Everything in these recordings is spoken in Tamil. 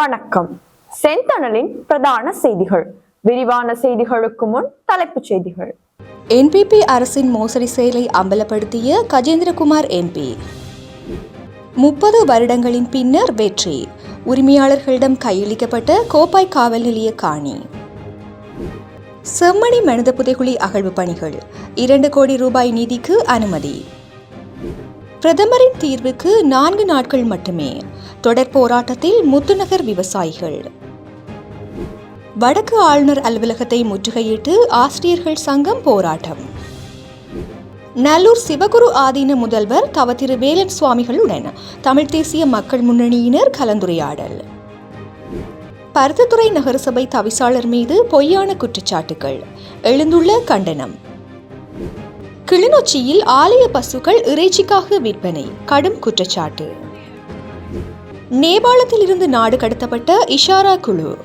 வணக்கம். செந்தணலின் பிரதான செய்திகள். விரிவான செய்திகளுக்கு முன் தலைப்புச் செய்திகள். என்பிபி அரசின் மோசடி செயலை அம்பலப்படுத்திய கஜேந்திரகுமார் எம்பி. முப்பது வருடங்களின் பின்னர் வெற்றி. உரிமையாளர்களிடம் கையளிக்கப்பட்ட கோப்பாய் காவல் நிலைய காணி. செம்மணி மனித புதைகுழி அகழ்வு பணிகள். இரண்டு கோடி ரூபாய் நிதிக்கு அனுமதி. பிரதமரின் தீர்வுக்கு நான்கு நாட்கள் மட்டுமே. தொடர் போராட்டத்தில் முத்துநகர் விவசாயிகள். வடக்கு ஆளுநர் அலுவலகத்தை முற்றுகையிட்டு ஆசிரியர்கள் சங்கம் போராட்டம். நல்லூர் சிவகுரு ஆதீன முதல்வர் தவ திரு வேலன் சுவாமிகளுடன் தமிழ் தேசிய மக்கள் முன்னணியினர் கலந்துரையாடல். பருத்தத்துறை நகரசபை தவிசாளர் மீது பொய்யான குற்றச்சாட்டுகள் எழுந்துள்ள கண்டனம். கிளிநொச்சியில் ஆலய பசுக்கள் இறைச்சிக்காக விற்பனை கடும் குற்றச்சாட்டு. நேபாளத்தில் இருந்து நாடு கடத்தப்பட்ட இஷாரா குழு.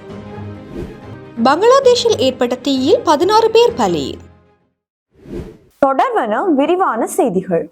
பங்களாதேஷில் ஏற்பட்ட தீயில் பதினாறு பேர் பலி. தொடர்வன விரிவான செய்திகள்.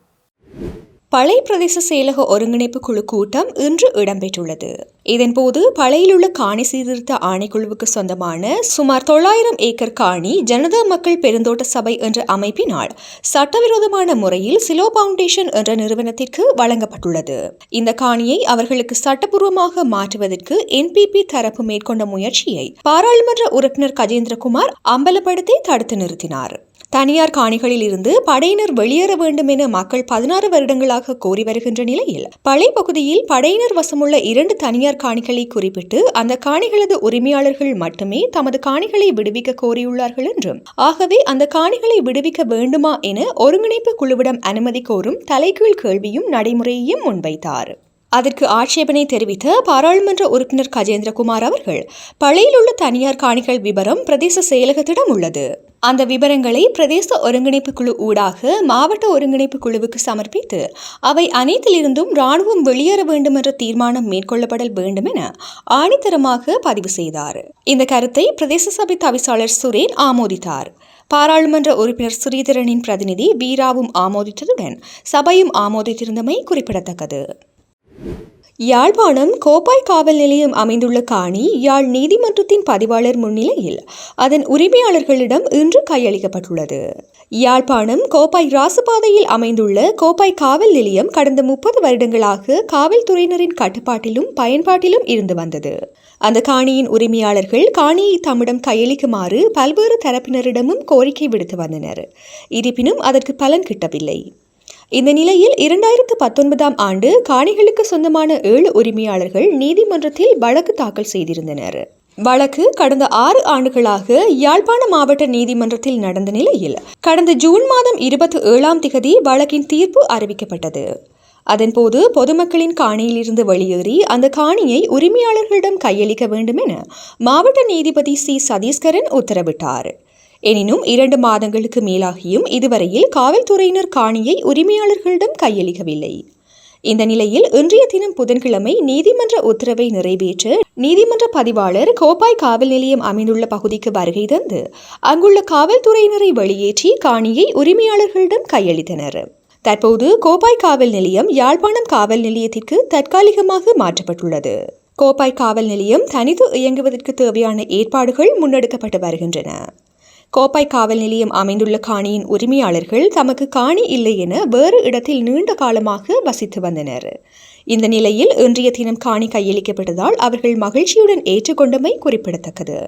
பளை பிரதேச செயலக ஒருங்கிணைப்பு குழு கூட்டம் இன்று இடம்பெற்றுள்ளது. இதன்போது பழையிலுள்ள காணி சீர்திருத்த ஆணைக்குழுவுக்கு சொந்தமான சுமார் தொள்ளாயிரம் ஏக்கர் காணி ஜனதா மக்கள் பெருந்தோட்ட சபை என்ற அமைப்பினால் சட்டவிரோதமான முறையில் சிலோ பவுண்டேஷன் என்ற நிறுவனத்திற்கு வழங்கப்பட்டுள்ளது. இந்த காணியை அவர்களுக்கு சட்டப்பூர்வமாக மாற்றுவதற்கு என்பிபி தரப்பு மேற்கொண்ட முயற்சியை பாராளுமன்ற உறுப்பினர் கஜேந்திரகுமார் அம்பலப்படுத்தி தடுத்து நிறுத்தினார். தனியார் காணிகளில் இருந்து படையினர் வெளியேற வேண்டும் என மக்கள் பதினாறு வருடங்களாக கோரி வருகின்ற நிலையில் பழைய பகுதியில் படையினர் வசமுள்ள இரண்டு தனியார் காணிகளை குறிப்பிட்டு அந்த காணிகளது உரிமையாளர்கள் மட்டுமே தமது காணிகளை விடுவிக்க கோரியுள்ளார்கள் என்றும். ஆகவே அந்த காணிகளை விடுவிக்க வேண்டுமா என ஒருங்கிணைப்பு குழுவிடம் அனுமதி கோரும் தலைகீழ் கேள்வியும் நடைமுறையையும் முன்வைத்தார். அதற்கு ஆட்சேபனை தெரிவித்த பாராளுமன்ற உறுப்பினர் கஜேந்திரகுமார் அவர்கள் பழையில் உள்ள தனியார் காணிகள் விபரம் பிரதேச செயலகத்திடம் உள்ளது. அந்த விவரங்களை பிரதேச ஒருங்கிணைப்பு குழு ஊடாக மாவட்ட ஒருங்கிணைப்பு குழுவுக்கு சமர்ப்பித்து அவை அனைத்திலிருந்தும் ராணுவம் வெளியேற வேண்டும் என்ற தீர்மானம் மேற்கொள்ளப்படல் வேண்டும் என ஆணித்தரமாக பதிவு செய்தார். இந்த கருத்தை பிரதேச சபை தவிசாளர் சுரேன் ஆமோதித்தார். பாராளுமன்ற உறுப்பினர் ஸ்ரீதரனின் பிரதிநிதி வீராவும் ஆமோதித்ததுடன் சபையும் ஆமோதித்திருந்தமை குறிப்பிடத்தக்கது. யாழ்ப்பாணம் கோப்பாய் காவல் நிலையம் அமைந்துள்ள காணி யாழ் நீதிமன்றத்தின் பதிவாளர் முன்னிலையில் அதன் உரிமையாளர்களிடம் இன்று கையளிக்கப்பட்டுள்ளது. யாழ்ப்பாணம் கோப்பாய் ராசுபாதையில் அமைந்துள்ள கோப்பாய் காவல் நிலையம் கடந்த முப்பது வருடங்களாக காவல்துறையினரின் கட்டுப்பாட்டிலும் பயன்பாட்டிலும் இருந்து வந்தது. அந்த காணியின் உரிமையாளர்கள் காணியை தம்மிடம் கையளிக்குமாறு பல்வேறு தரப்பினரிடமும் கோரிக்கை விடுத்து வந்தனர். இருப்பினும் அதற்கு பலன் கிட்டவில்லை. இந்த நிலையில் இரண்டாயிரத்து பத்தொன்பதாம் ஆண்டு காணிகளுக்கு சொந்தமான ஏழு உரிமையாளர்கள் நீதிமன்றத்தில் வழக்கு தாக்கல் செய்திருந்தனர். வழக்கு கடந்த ஆறு ஆண்டுகளாக யாழ்ப்பாண மாவட்ட நீதிமன்றத்தில் நடந்த நிலையில் கடந்த ஜூன் மாதம் இருபத்தி ஏழாம் திகதி வழக்கின் தீர்ப்பு அறிவிக்கப்பட்டது. அதன்போது பொதுமக்களின் காணியிலிருந்து வெளியேறி அந்த காணியை உரிமையாளர்களிடம் கையளிக்க வேண்டும் என மாவட்ட நீதிபதி சி. சதீஸ்கரன் உத்தரவிட்டார். எனினும் இரண்டு மாதங்களுக்கு மேலாகியும் இதுவரையில் காவல்துறையினர் காணியை உரிமையாளர்களிடம் கையளிக்கவில்லை. இந்த நிலையில் இன்றைய தினம் புதன்கிழமை நீதிமன்ற உத்தரவை நிறைவேற்ற நீதிமன்ற பதிவாளர் கோப்பாய் காவல் நிலையம் அமைந்துள்ள பகுதிக்கு வருகை தந்து அங்குள்ள காவல்துறையினரை வெளியேற்றி காணியை உரிமையாளர்களிடம் கையளித்தனர். தற்போது கோப்பாய் காவல் நிலையம் யாழ்ப்பாணம் காவல் நிலையத்திற்கு தற்காலிகமாக மாற்றப்பட்டுள்ளது. கோப்பாய் காவல் நிலையம் தனித்து இயங்குவதற்கு தேவையான ஏற்பாடுகள் முன்னெடுக்கப்பட்டு வருகின்றன. கோப்பாய் காவல் நிலையம் அமைந்துள்ள காணியின் உரிமையாளர்கள் தமக்கு காணி இல்லை என வேறு இடத்தில் நீண்ட காலமாக வசித்து வந்தனர். இந்த நிலையில் இன்றைய தினம் காணி கையளிக்கப்பட்டதால் அவர்கள் மகிழ்ச்சியுடன் ஏற்றுக்கொண்டமை குறிப்பிடத்தக்கது.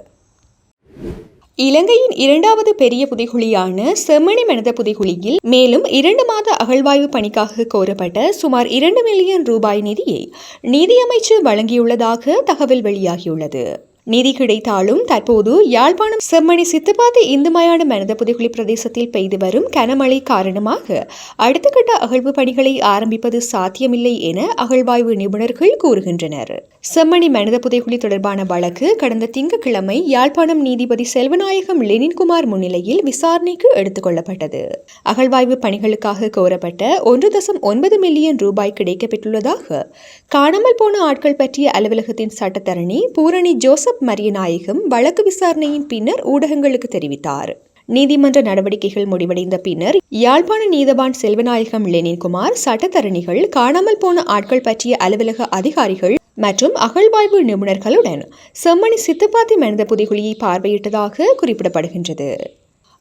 இலங்கையின் இரண்டாவது பெரிய புதைகுழியான செம்மணி மனித புதைகுழியில் மேலும் இரண்டு மாத அகழ்வாய்வு பணிக்காக கோரப்பட்ட சுமார் இரண்டு மில்லியன் ரூபாய் நிதியை நீதியமைச்சு வழங்கியுள்ளதாக தகவல் வெளியாகியுள்ளது. நிதி கிடைத்தாலும் தற்போது யாழ்ப்பாணம் செம்மணி சித்துப்பாத்தி இந்து மயான மனித புதைகுழி பிரதேசத்தில் பெய்து வரும் கனமழை காரணமாக அடுத்த கட்ட அகழ்வு பணிகளை ஆரம்பிப்பது சாத்தியமில்லை என அகழ்வாய்வு நிபுணர்கள் கூறுகின்றனர். செம்மணி மனித புதைகுழி தொடர்பான வழக்கு கடந்த திங்கட்கிழமை யாழ்ப்பாணம் நீதிபதி செல்வநாயகம் லெனின்குமார் முன்னிலையில் விசாரணைக்கு எடுத்துக் கொள்ளப்பட்டது. அகழ்வாய்வு பணிகளுக்காக கோரப்பட்ட ஒன்று தசம் ஒன்பது மில்லியன் ரூபாய் கிடைக்கப்பெற்றுள்ளதாக காணாமல் போன ஆட்கள் பற்றிய அலுவலகத்தின் சட்டத்தரணி பூரணி ஜோசப் மரியநாயகம் வழக்கு விசாரணையின் பின்னர் ஊடகங்களுக்கு தெரிவித்தார். நீதிமன்ற நடவடிக்கைகள் முடிவடைந்த பின்னர் யாழ்ப்பாண நீதவான் செல்வநாயகம் லெனின்குமார் சட்டத்தரணிகள் காணாமல் போன ஆட்கள் பற்றிய அலுவலக அதிகாரிகள் மற்றும் அகழ்வாய்வு நிபுணர்களுடன் செம்மணி சித்தப்பாத்தி மனித புதைகுழியை பார்வையிட்டதாக குறிப்பிடப்படுகின்றது.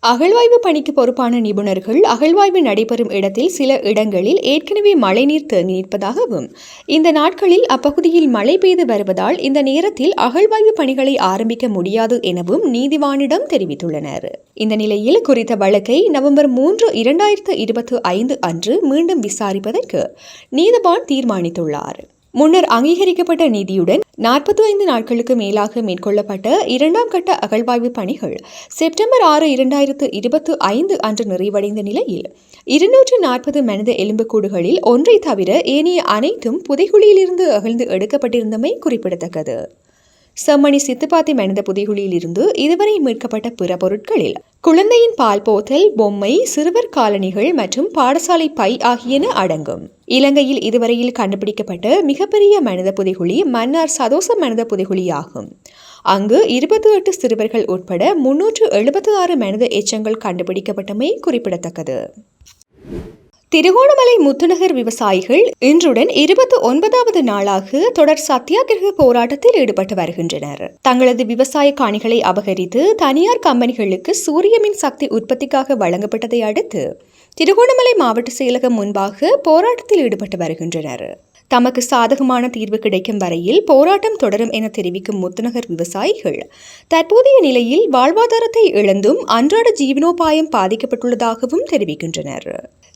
அகழ்வாய்வு பணிக்கு பொறுப்பான நிபுணர்கள் அகழ்வாய்வு நடைபெறும் இடத்தில் சில இடங்களில் ஏற்கனவே மழைநீர் தேங்கி நிற்பதாகவும் இந்த நாட்களில் அப்பகுதியில் மழை பெய்து வருவதால் இந்த நேரத்தில் அகழ்வாய்வு பணிகளை ஆரம்பிக்க முடியாது எனவும் நீதிவானிடம் தெரிவித்துள்ளனர். இந்த நிலையில் குறித்த வழக்கை நவம்பர் மூன்று இரண்டாயிரத்து இருபத்தி ஐந்து அன்று மீண்டும் விசாரிப்பதற்கு நீதிவான் தீர்மானித்துள்ளார். முன்னர் அங்கீகரிக்கப்பட்ட நிதியுடன் நாற்பத்தி ஐந்து நாட்களுக்கு மேலாக மேற்கொள்ளப்பட்ட இரண்டாம் கட்ட அகழ்வாய்வு பணிகள் செப்டம்பர் ஆறு இரண்டாயிரத்து இருபத்து ஐந்து அன்று நிறைவடைந்த நிலையில் இருநூற்று நாற்பது மனித எலும்புக்கூடுகளில் ஒன்றை தவிர ஏனைய அனைத்தும் புதைகுழியிலிருந்து அகழ்ந்து எடுக்கப்பட்டிருந்தமை குறிப்பிடத்தக்கது. செம்மணி சித்துப்பாத்தி மனித புதைகுழியிலிருந்து இதுவரை மீட்கப்பட்ட பிற பொருட்களில் குழந்தையின் பால் போத்தல் பொம்மை சிறுவர் காலணிகள் மற்றும் பாடசாலை பை ஆகியன அடங்கும். இலங்கையில் இதுவரையில் கண்டுபிடிக்கப்பட்ட மிகப்பெரிய மனித புதைகுழி மன்னார் சதோச மனித புதைகுழியாகும். அங்கு இருபத்தி எட்டு சிறுவர்கள் உட்பட முன்னூற்று எழுபத்தி ஆறு மனித எச்சங்கள் கண்டுபிடிக்கப்பட்டமை குறிப்பிடத்தக்கது. திருகோணமலை முத்துநகர் விவசாயிகள் இன்றுடன் இருபத்தி ஒன்பதாவது நாளாக தொடர் சத்தியாகிரக போராட்டத்தில் ஈடுபட்டு வருகின்றனர். தங்களது விவசாய காணிகளை அபகரித்து தனியார் கம்பெனிகளுக்கு சூரிய மின் சக்தி உற்பத்திக்காக வழங்கப்பட்டதை அடுத்து திருகோணமலை மாவட்ட செயலகம் முன்பாக போராட்டத்தில் ஈடுபட்டு வருகின்றனர். தமக்கு சாதகமான தீர்வு கிடைக்கும் வரையில் போராட்டம் தொடரும் என தெரிவிக்கும் முத்துநகர் விவசாயிகள். தற்போதைய நிலையில் வாழ்வாதாரத்தை இழந்தும் அன்றாட ஜீவனோபாயம் பாதிக்கப்பட்டுள்ளதாகவும் தெரிவிக்கின்றனர்.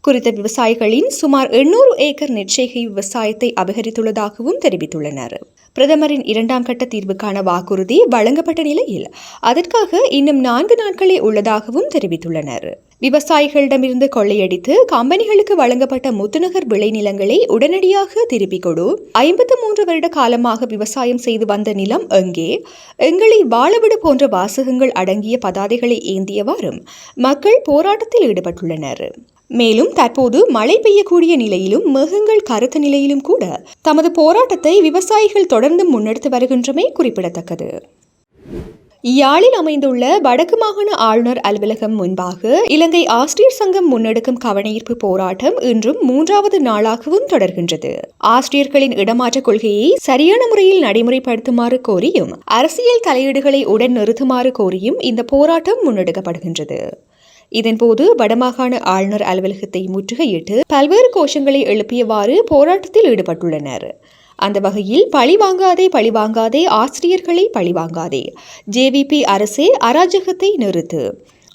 குறித்த விவசாயிகளின் சுமார் எண்ணூறு ஏக்கர் நெற்செய்கை விவசாயத்தை அபகரித்துள்ளதாகவும் தெரிவித்துள்ளனர். பிரதமரின் இரண்டாம் கட்ட தீர்வுக்கான வாக்குறுதி வழங்கப்பட்ட நிலையில் அதற்காக இன்னும் நான்கு நாட்களே உள்ளதாகவும் தெரிவித்துள்ளனர். விவசாயிகளிடமிருந்து கொள்ளையடித்து கம்பெனிகளுக்கு வழங்கப்பட்ட முத்துநகர் விளைநிலங்களை உடனடியாக திருப்பிக் கொடு. ஐம்பத்து மூன்று வருட காலமாக விவசாயம் செய்து வந்த நிலம் எங்கே? எங்களை வாழவிடு போன்ற வாசகங்கள் அடங்கிய பதாதைகளை ஏந்தியவாறும் மக்கள் போராட்டத்தில் ஈடுபட்டுள்ளனர். மேலும் தற்போது மழை பெய்யக்கூடிய நிலையிலும் மேகங்கள் கருத்த நிலையிலும் கூட தமது போராட்டத்தை விவசாயிகள் தொடர்ந்து முன்னெடுத்து வருகின்றமை குறிப்பிடத்தக்கது. யாழில் அமைந்துள்ள வடக்கு மாகாண ஆளுநர் அலுவலகம் முன்பாக இலங்கை ஆசிரியர் சங்கம் முன்னெடுக்கும் கவனஈர்ப்பு போராட்டம் இன்றும் மூன்றாவது நாளாகவும் தொடர்கின்றது. ஆசிரியர்களின் இடமாற்ற கொள்கையை சரியான முறையில் நடைமுறைப்படுத்துமாறு கோரியும் அரசியல் தலையீடுகளை உடன் நிறுத்துமாறு கோரியும் இந்த போராட்டம் முன்னெடுக்கப்படுகின்றது. இதன்போது வடமாகாண ஆளுநர் அலுவலகத்தை முற்றுகையிட்டு பல்வேறு கோஷங்களை எழுப்பியவாறு போராட்டத்தில் ஈடுபட்டுள்ளனர். அந்த வகையில் பழி வாங்காதே பழி வாங்காதே ஆசிரியர்களை பழி வாங்காதே. ஜேவிபி அரசே அராஜகத்தை நிறுத்து.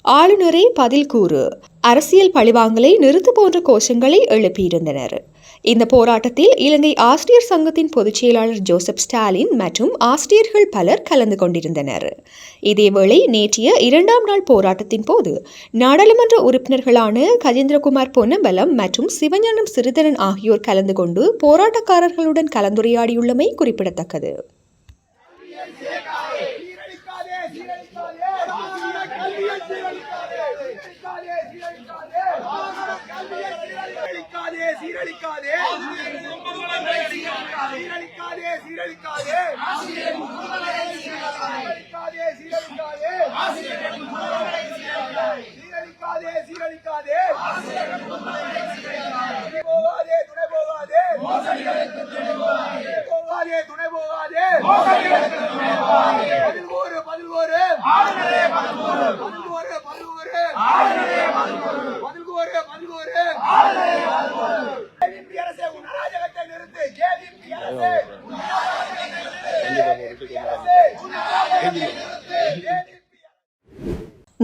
ஆளுநரே பதில் கூறு. அரசியல் பழிவாங்கலை நிறுத்து போன்ற கோஷங்களை எழுப்பியிருந்தனர். இந்த போராட்டத்தில் இலங்கை ஆசிரியர் சங்கத்தின் பொதுச் செயலாளர் ஜோசப் ஸ்டாலின் மற்றும் ஆசிரியர்கள் பலர் கலந்து கொண்டிருந்தனர். இதேவேளை நேற்றைய இரண்டாம் நாள் போராட்டத்தின் போது நாடாளுமன்ற உறுப்பினர்களான கஜேந்திரகுமார் பொன்னம்பலம் மற்றும் சிவஞானம் சிறிதரன் ஆகியோர் கலந்து கொண்டு போராட்டக்காரர்களுடன் கலந்துரையாடியுள்ளமை குறிப்பிடத்தக்கது. சீரழிக்காதே. சீரழிக்காதே சீரழிக்காதே. சீரழிக்காதே சீரழிக்காதே. சீரழிக்காதே சீரழிக்காதே. போகாதே துணை போகாதே. போகாதே துணை போகாதே.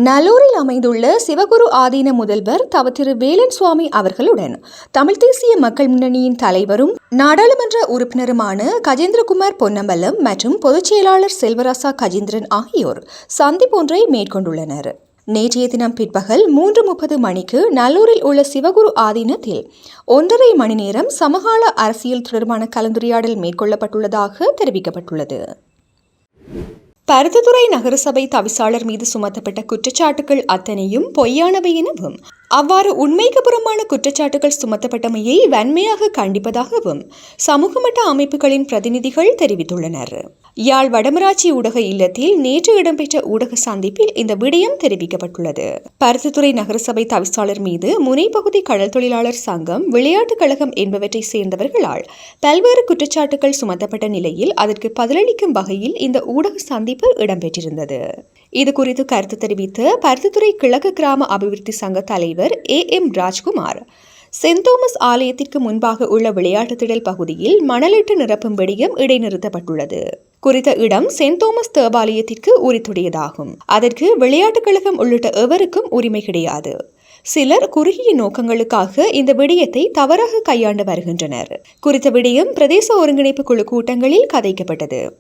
நல்லூரில் அமைந்துள்ள சிவகுரு ஆதீன முதல்வர் தவ திரு வேலன் சுவாமி அவர்களுடன் தமிழ் தேசிய மக்கள் முன்னணியின் தலைவரும் நாடாளுமன்ற உறுப்பினருமான கஜேந்திரகுமார் பொன்னம்பலம் மற்றும் பொதுச் செயலாளர் செல்வராசா கஜேந்திரன் ஆகியோர் சந்திப்பொன்றை மேற்கொண்டுள்ளனர். நேற்றைய தினம் பிற்பகல் மூன்று முப்பது மணிக்கு நல்லூரில் உள்ள சிவகுரு ஆதீனத்தில் ஒன்றரை மணி நேரம் சமகால அரசியல் தொடர்பான கலந்துரையாடல் மேற்கொள்ளப்பட்டுள்ளதாக தெரிவிக்கப்பட்டுள்ளது. பருத்தித்துறை நகரசபை தவிசாளர் மீது சுமத்தப்பட்ட குற்றச்சாட்டுகள் அத்தனையும் பொய்யானவை எனவும் அவ்வாறு உண்மைக்கு புறமான குற்றச்சாட்டுகள் சுமத்தப்பட்டமையை வன்மையாக கண்டிப்பதாகவும் சமூகமட்ட அமைப்புகளின் பிரதிநிதிகள் தெரிவித்துள்ளனர். யாழ் வடமராட்சி ஊடக இல்லத்தில் நேற்று இடம்பெற்ற ஊடக சந்திப்பில் இந்த விடயம் தெரிவிக்கப்பட்டுள்ளது. பருத்தித்துறை நகரசபை தவிசாளர் மீது முனைப்பகுதி கடல் தொழிலாளர் சங்கம் விளையாட்டுக் கழகம் என்பவற்றை சேர்ந்தவர்களால் பல்வேறு குற்றச்சாட்டுகள் சுமத்தப்பட்ட நிலையில் அதற்கு பதிலளிக்கும் வகையில் இந்த ஊடக சந்திப்பு இடம்பெற்றிருந்தது. இது குறித்து கருத்து தெரிவித்த பருத்தித்துறை கிழக்கு கிராம அபிவிருத்தி சங்க தலைவர் A M Rajkumar saint Thomas ஆலயத்திற்கு முன்பாக உள்ள விளையாட்டு திடல் பகுதியில் மணலிட்டு நிரப்பும் வெடியும் இடைநிறுத்தப்பட்டுள்ளது. குறித்த இடம் சென்ட் தோமஸ் தேவாலயத்திற்கு உரித்துடையதாகும். அதற்கு விளையாட்டுக் கழகம் உள்ளிட்ட எவருக்கும் உரிமை கிடையாது. சிலர் குறுகிய நோக்கங்களுக்காக இந்த விடயத்தை தவறாக கையாண்டு வருகின்றனர். குறித்த விடயம் பிரதேச ஒருங்கிணைப்பு குழு கூட்டங்களில் கதைக்கப்பட்டது.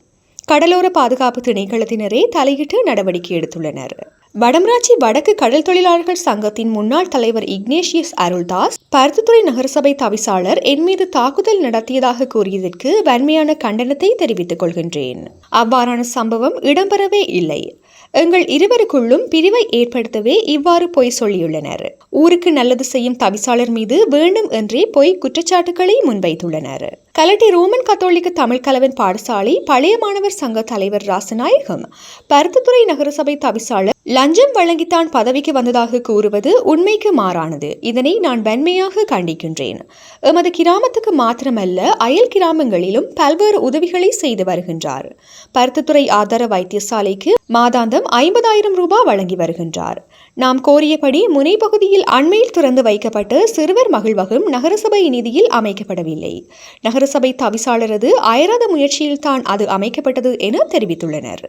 கடலோர பாதுகாப்பு திணைக்களத்தினரே தலையிட்டு நடவடிக்கை எடுத்துள்ளனர். வடமராட்சி வடக்கு கடல் தொழிலாளர்கள் சங்கத்தின் முன்னாள் தலைவர் இக்னேஷியஸ் அருள்தாஸ் பருத்தித்துறை நகரசபை தவிசாளர் என் மீது தாக்குதல் நடத்தியதாக கூறியதற்கு வன்மையான கண்டனத்தை தெரிவித்துக் கொள்கின்றேன். அவ்வாறான சம்பவம் இடம்பெறவே இல்லை. எங்கள் இருவருக்குள்ளும் பிரிவை ஏற்படுத்தவே இவ்வாறு பொய் சொல்லியுள்ளனர். ஊருக்கு நல்லது செய்யும் தவிசாளர் மீது வேண்டும் என்றே பொய் குற்றச்சாட்டுகளை முன்வைத்துள்ளனர். கலட்டி ரோமன் கத்தோலிக்க தமிழ் கலவன் பாடசாலை பழைய மாணவர் சங்க தலைவர் ராசநாயகம் பருத்தித்துறை நகரசபை தவிசாளர் லஞ்சம் வழங்கித்தான் பதவிக்கு வந்ததாக கூறுவது உண்மைக்கு மாறானது. இதனை நான் வன்மையாக கண்டிக்கின்றேன். எமது கிராமத்துக்கு மாத்திரமல்ல அயல் கிராமங்களிலும் பல்வேறு உதவிகளை செய்து வருகின்றார். பருத்தித்துறை ஆதார வைத்தியசாலைக்கு மாதாந்தம் ஐம்பதாயிரம் ரூபாய் வழங்கி வருகின்றார். நாம் கோரியபடி முனைப்பகுதியில் அண்மையில் திறந்து வைக்கப்பட்டு சிறுவர் மகிழ்வகம் நகரசபை நிதியில் அமைக்கப்படவில்லை. நகரசபை தவிசாளரது அயராத முயற்சியில் தான் அது அமைக்கப்பட்டது என தெரிவித்துள்ளனர்.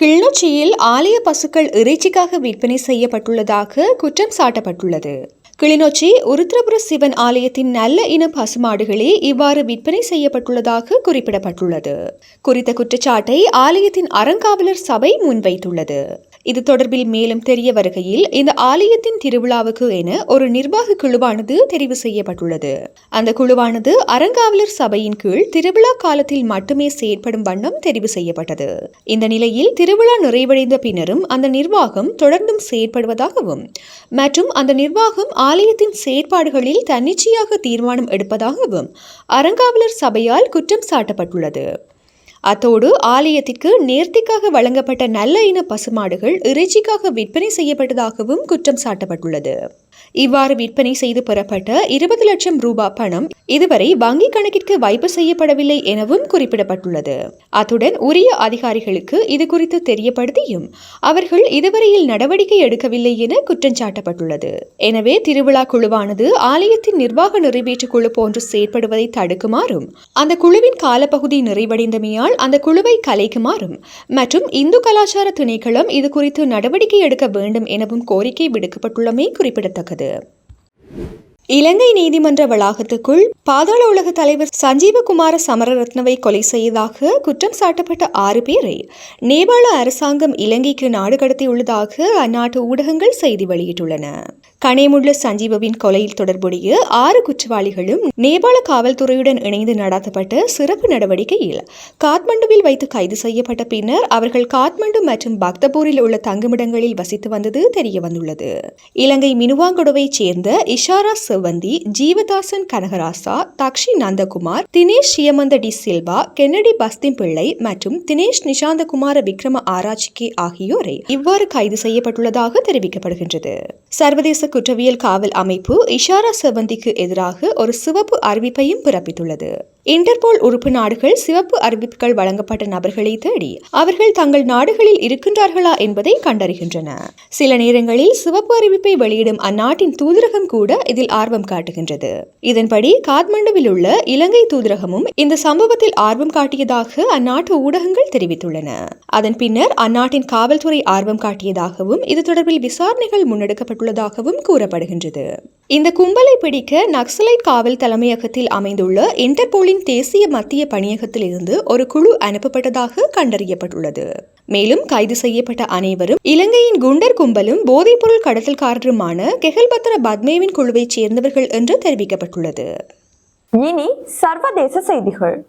கிளிநொச்சியில் ஆலய பசுக்கள் இறைச்சிக்காக விற்பனை செய்யப்பட்டுள்ளதாக குற்றம் சாட்டப்பட்டுள்ளது. கிளிநொச்சி உருத்திரபுர சிவன் ஆலயத்தின் நல்ல இன பசுமாடுகளே இவ்வாறு விற்பனை செய்யப்பட்டுள்ளதாக குறிப்பிடப்பட்டுள்ளது. குறித்த குற்றச்சாட்டை ஆலயத்தின் அறங்காவலர் சபை முன்வைத்துள்ளது. இது தொடர்பில் மேலும் தெரிய வருகையில் இந்த ஆலயத்தின் திருவிழாவுக்கு என ஒரு நிர்வாக குழுவானது தெரிவு செய்யப்பட்டுள்ளது. அந்த குழுவானது அறங்காவலர் சபையின் கீழ் திருவிழா காலத்தில் மட்டுமே செயற்படும் வண்ணம் தெரிவு செய்யப்பட்டது. இந்த நிலையில் திருவிழா நிறைவடைந்த பின்னரும் அந்த நிர்வாகம் தொடர்ந்தும் செயற்படுவதாகவும் மற்றும் அந்த நிர்வாகம் ஆலயத்தின் செயற்பாடுகளில் தன்னிச்சையாக தீர்மானம் எடுப்பதாகவும் அறங்காவலர் சபையால் குற்றம் சாட்டப்பட்டுள்ளது. அத்தோடு ஆலயத்திற்கு நேர்த்திக்காக வழங்கப்பட்ட நல்ல இன பசுமாடுகள் இறைச்சிக்காக விற்பனை செய்யப்பட்டதாகவும் குற்றம் சாட்டப்பட்டுள்ளது. இவ்வாறு விற்பனை செய்து பெறப்பட்ட இருபது லட்சம் ரூபாய் பணம் இதுவரை வங்கி கணக்கிற்கு வைப்பு செய்யப்படவில்லை எனவும் குறிப்பிடப்பட்டுள்ளது. அத்துடன் உரிய அதிகாரிகளுக்கு இது குறித்து தெரியப்படுத்தியும் அவர்கள் இதுவரையில் நடவடிக்கை எடுக்கவில்லை என குற்றம் சாட்டப்பட்டுள்ளது. எனவே திருவிழா குழுவானது ஆலயத்தின் நிர்வாக நிறைவேற்று குழு போன்று செயற்படுவதை தடுக்குமாறும் அந்த குழுவின் காலப்பகுதி நிறைவடைந்தமையால் அந்த குழுவை கலைக்குமாறும் மற்றும் இந்து கலாச்சார திணைக்களம் இது குறித்து நடவடிக்கை எடுக்க வேண்டும் எனவும் கோரிக்கை விடுக்கப்பட்டுள்ளமை குறிப்பிடத்தக்கது. இலங்கை நீதிமன்ற வளாகத்துக்குள் பாதாள உலக தலைவர் சஞ்சீவகுமார சமரரத்னவை கொலை செய்ததாக குற்றம் சாட்டப்பட்ட ஆறு பேரை நேபாள அரசாங்கம் இலங்கைக்கு நாடு கடத்தியுள்ளதாக அந்நாட்டு ஊடகங்கள் செய்தி வெளியிட்டுள்ளன. கனேமுள்ள சஞ்சீவவின் கொலையில் தொடர்புடைய ஆறு குற்றவாளிகளும் நேபாள காவல்துறையுடன் இணைந்து நடாத்தப்பட்ட சிறப்பு நடவடிக்கையில் காத்மண்டுவில் வைத்து கைது செய்யப்பட்ட பின்னர் அவர்கள் காத்மண்டு மற்றும் பக்தபூரில் உள்ள தங்குமிடங்களில் வசித்து வந்தது தெரிய வந்துள்ளது இலங்கை மினுவாங்குடுவைச் சேர்ந்த இஷாரா செவ்வந்தி ஜீவதாசன் கனகராசா தக்ஷி நந்தகுமார் தினேஷ் சியமந்த டி சில்வா கென்னடி பஸ்திம் பிள்ளை மற்றும் தினேஷ் நிஷாந்தகுமார விக்ரம ஆராய்ச்சிக்கு ஆகியோரை இவ்வாறு கைது செய்யப்பட்டுள்ளதாக தெரிவிக்கப்படுகின்றது. சர்வதேச குற்றவியல் காவல் அமைப்பு இஷாரா செவந்திக்கு எதிராக ஒரு சிவப்பு அறிவிப்பையும் பிறப்பித்துள்ளது. இன்டர்போல் உறுப்பு நாடுகள் சிவப்பு அறிவிப்புகள் வழங்கப்பட்ட நபர்களை தேடி அவர்கள் தங்கள் நாடுகளில் இருக்கின்றார்களா என்பதை கண்டறிகின்றன. சில நேரங்களில் சிவப்பு அறிவிப்பை வெளியிடும் அந்நாட்டின் தூதரகம் கூட இதில் ஆர்வம் காட்டுகின்றது. இதன்படி காத்மண்டுவில் உள்ள இலங்கை தூதரகமும் இந்த சம்பவத்தில் ஆர்வம் காட்டியதாக அந்நாட்டு ஊடகங்கள் தெரிவித்துள்ளன. அதன் பின்னர் அந்நாட்டின் காவல்துறை ஆர்வம் காட்டியதாகவும் இது தொடர்பில் விசாரணைகள் முன்னெடுக்கப்பட்டுள்ளதாகவும் கூறப்படுகின்றது. இந்த கும்பலை பிடிக்க நக்சலைட் காவல் தலைமையகத்தில் அமைந்துள்ள இன்டர்போலின் தேசிய மத்திய பணியகத்தில் இருந்து ஒரு குழு அனுப்பப்பட்டதாக கண்டறியப்பட்டுள்ளது. மேலும் கைது செய்யப்பட்ட அனைவரும் இலங்கையின் குண்டர் கும்பலும் போதைப்பொருள் கடத்தல்காரருமான கெகல்பத்ர பத்மேவின் குழுவைச் சேர்ந்தவர்கள் என்று தெரிவிக்கப்பட்டுள்ளது. இனி சர்வதேச செய்திகள்.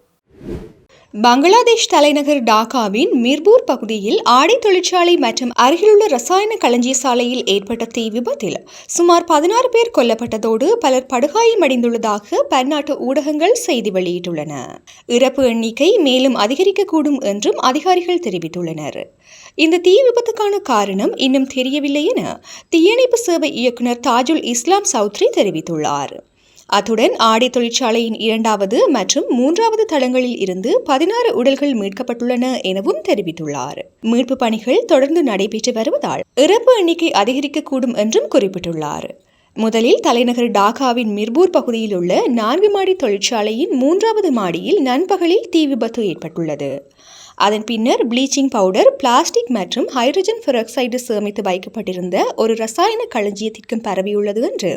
பங்களாதேஷ் தலைநகர் டாக்காவின் மிர்பூர் பகுதியில் ஆடை தொழிற்சாலை மற்றும் அருகிலுள்ள ரசாயன களஞ்சிய சாலையில் ஏற்பட்ட தீ விபத்தில் சுமார் பதினாறு பேர் கொல்லப்பட்டதோடு பலர் படுகாயமடைந்துள்ளதாக பன்னாட்டு ஊடகங்கள் செய்தி வெளியிட்டுள்ளன. இறப்பு எண்ணிக்கை மேலும் அதிகரிக்கக்கூடும் என்றும் அதிகாரிகள் தெரிவித்துள்ளனர். இந்த தீ விபத்துக்கான காரணம் இன்னும் தெரியவில்லை என தீயணைப்பு சேவை இயக்குநர் தாஜுல் இஸ்லாம் சௌத்ரி தெரிவித்துள்ளார். அத்துடன் ஆடை தொழிற்சாலையின் இரண்டாவது மற்றும் மூன்றாவது தளங்களில் இருந்து பதினாறு உடல்கள் மீட்கப்பட்டுள்ளன எனவும் தெரிவித்துள்ளார். மீட்பு பணிகள் தொடர்ந்து நடைபெற்று வருவதால் இறப்பு எண்ணிக்கை அதிகரிக்கக்கூடும் என்றும் குறிப்பிட்டுள்ளார். முதலில் தலைநகர் டாக்காவின் மிர்பூர் பகுதியில் உள்ள நான்கு மாடி தொழிற்சாலையின் மூன்றாவது மாடியில் நண்பகலில் தீ விபத்து ஏற்பட்டுள்ளது. அதன் பின்னர் ப்ளீச்சிங் பவுடர் பிளாஸ்டிக் மற்றும் ஹைட்ரஜன் பெராக்சைடு சேமித்து வைக்கப்பட்டிருந்த ஒரு ரசாயன களஞ்சியத்திற்கும் பரவியுள்ளது என்று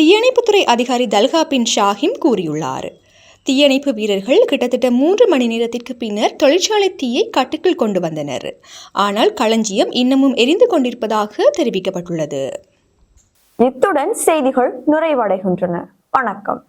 தீயணைப்புத்துறை அதிகாரி தல்கா பின் ஷாஹிம் கூறியுள்ளார். தீயணைப்பு வீரர்கள் கிட்டத்தட்ட மூன்று மணி நேரத்திற்கு பின்னர் தொழிற்சாலை தீயை கட்டுக்குள் கொண்டு வந்தனர். ஆனால் களஞ்சியம் இன்னமும் எரிந்து கொண்டிருப்பதாக தெரிவிக்கப்பட்டுள்ளது. இத்துடன் செய்திகள் நிறைவடைகின்றன. வணக்கம்.